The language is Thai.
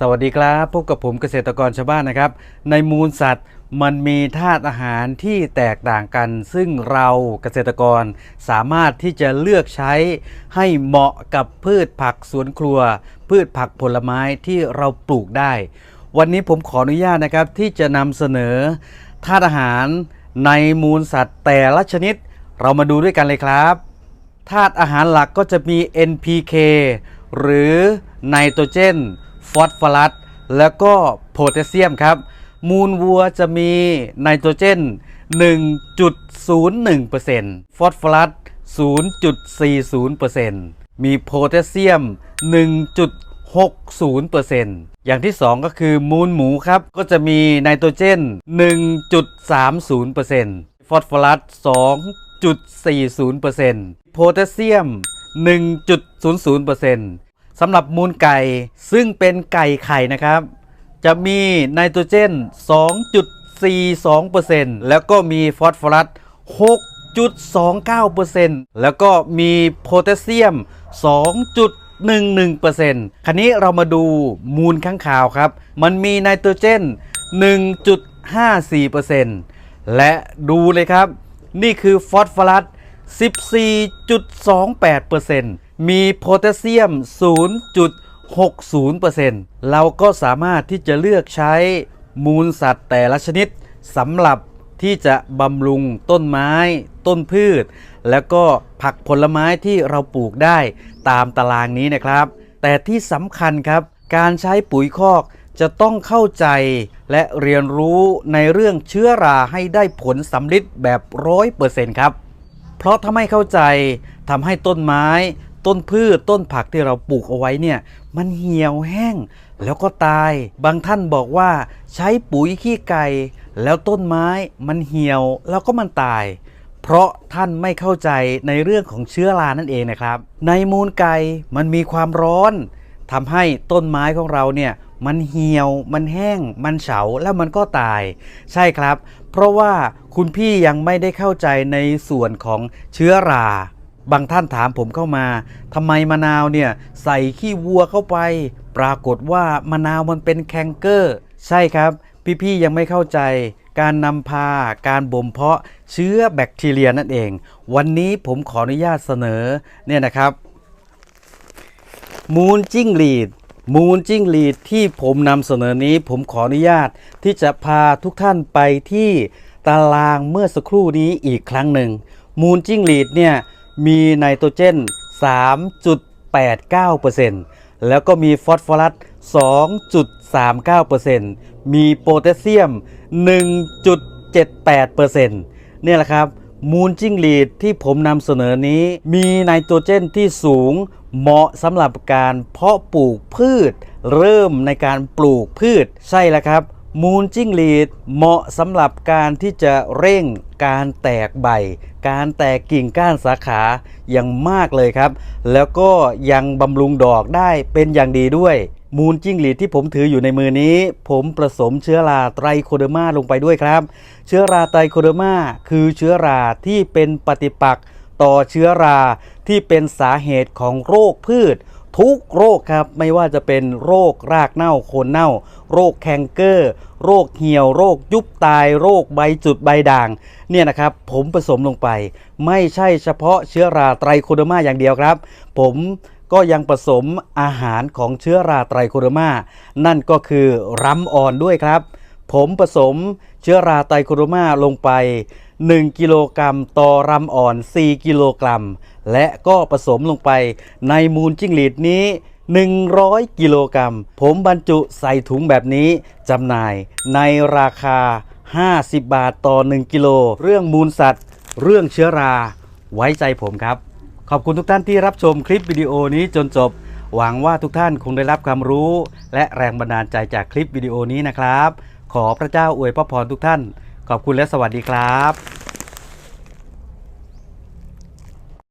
สวัสดีครับพบกับผมเกษตรกรชาวบ้านนะครับ ในมูลสัตว์มันมีธาตุอาหารที่แตกต่างกัน ซึ่งเราเกษตรกรสามารถที่จะเลือกใช้ให้เหมาะกับพืชผักสวนครัว พืชผักผลไม้ที่เราปลูกได้ วันนี้ผมขออนุญาตนะครับที่จะนำเสนอธาตุอาหารในมูลสัตว์แต่ละชนิด เรามาดูด้วยกันเลยครับธาตุอาหารหลักก็จะมี NPK หรือไนโตรเจน ฟอสฟอรัสแล้วก็โพแทสเซียมครับ มูลวัวจะมีไนโตรเจน 1.01%ฟอสฟอรัส 0.40%มีโพแทสเซียม 1.60%อย่างที่ 2 ก็คือมูลหมูครับ ก็จะมีไนโตรเจน 1.30%ฟอสฟอรัส 2.40%โพแทสเซียม 1.00% สำหรับมูลไก่ซึ่งเป็นไก่ไข่นะครับ จะมีไนโตรเจน 2.42%แล้วก็มีฟอสฟอรัส 6.29%แล้วก็มีโพแทสเซียม 2.11%คันนี้เรามาดูมูลข้างข่าวครับ มันมีไนโตรเจน 1.54%และดูเลยครับ นี่คือฟอสฟอรัส 14.28% มีโพแทสเซียม 0.60%เราก็สามารถที่จะเลือกใช้มูลสัตว์แต่ละชนิดสำหรับที่จะบำรุงต้นไม้ ต้นพืช แล้วก็ผักผลไม้ที่เราปลูกได้ตามตารางนี้นะครับ แต่ที่สำคัญครับ การใช้ปุ๋ยคอกจะต้องเข้าใจและเรียนรู้ในเรื่องเชื้อราให้ได้ผลสำลิดแบบร้อยเปอร์เซ็นต์ครับ เพราะถ้าไม่เข้าใจทำให้ต้นไม้ ต้นพืชต้นผักที่เราปลูกเอาไว้เนี่ยมันเหี่ยวแห้งแล้วก็ตาย บางท่านบอกว่าใช้ปุ๋ยขี้ไก่แล้วต้นไม้มันเหี่ยวแล้วก็มันตาย เพราะท่านไม่เข้าใจในเรื่องของเชื้อรานั่นเองนะครับ ในมูลไก่มันมีความร้อนทำให้ต้นไม้ของเราเนี่ยมันเหี่ยว มันแห้ง มันเฉา แล้วมันก็ตาย ใช่ครับ เพราะว่าคุณพี่ยังไม่ได้เข้าใจในส่วนของเชื้อรา บางท่านถามผมเข้ามาทำไมมะนาวเนี่ยใส่ขี้วัวเข้าไป ปรากฏว่ามะนาวมันเป็นแคนเกอร์ ใช่ครับ พี่ๆยังไม่เข้าใจ การนำพาการบ่มเพาะเชื้อแบคทีเรียนั่นเอง วันนี้ผมขออนุญาตเสนอเนี่ยนะครับ มูลจิ้งหรีดมูลจิ้งหรีดที่ผมนำเสนอนี้ผมขออนุญาตที่จะพาทุกท่านไปที่ตารางเมื่อสักครู่นี้อีกครั้งหนึ่ง มูลจิ้งหรีดเนี่ย มีไนโตรเจน 3.89%แล้วก็มีฟอสฟอรัส 2.39%มีโพแทสเซียม 1.78%เนี่ยแหละครับมูลจิ้งหรีดที่ผมนำเสนอนี้ มีไนโตรเจนที่สูงเหมาะสำหรับการเพาะปลูกพืช เริ่มในการปลูกพืชใช่แล้วครับ มูลจิ้งหรีดเหมาะสำหรับการที่จะเร่งการแตกใบ การแตกกิ่งก้านสาขาอย่างมากเลยครับ แล้วก็ยังบำรุงดอกได้เป็นอย่างดีด้วย มูลจิ้งหรีดที่ผมถืออยู่ในมือนี้ ผมผสมเชื้อราไตรโคเดอร์มาลงไปด้วยครับ เชื้อราไตรโคเดอร์มาคือเชื้อราที่เป็นปฏิปักษ์ต่อเชื้อราที่เป็นสาเหตุของโรคพืช ทุกโรคครับไม่ว่าจะเป็นโรครากเน่าโคนเน่า โรคแคนเกอร์ โรคเหี่ยว โรคยุบตาย โรคใบจุดใบด่างเนี่ยนะครับผมผสมลงไป ไม่ใช่เฉพาะเชื้อราไตรโคเดอร์มาอย่างเดียวครับ ผมก็ยังผสมอาหารของเชื้อราไตรโคเดอร์มา นั่นก็คือรำอ่อนด้วยครับ ผมผสมเชื้อราไตรโคโดมาลงไป 1 กิโลกรัมต่อรำอ่อน 4 กิโลกรัม และก็ผสมลงไปในมูลจิ้งหรีดนี้ 100 กิโลกรัม ผมบรรจุใส่ถุงแบบนี้จำหน่ายในราคา 50 บาทต่อ 1 กิโล เรื่องมูลสัตว์ เรื่องเชื้อรา ไว้ใจผมครับ ขอบคุณทุกท่านที่รับชมคลิปวิดีโอนี้จนจบ หวังว่าทุกท่านคงได้รับความรู้ และแรงบันดาลใจจากคลิปวิดีโอนี้นะครับ ขอพระเจ้าอวยพระพรทุกท่าน ขอบคุณและสวัสดีครับ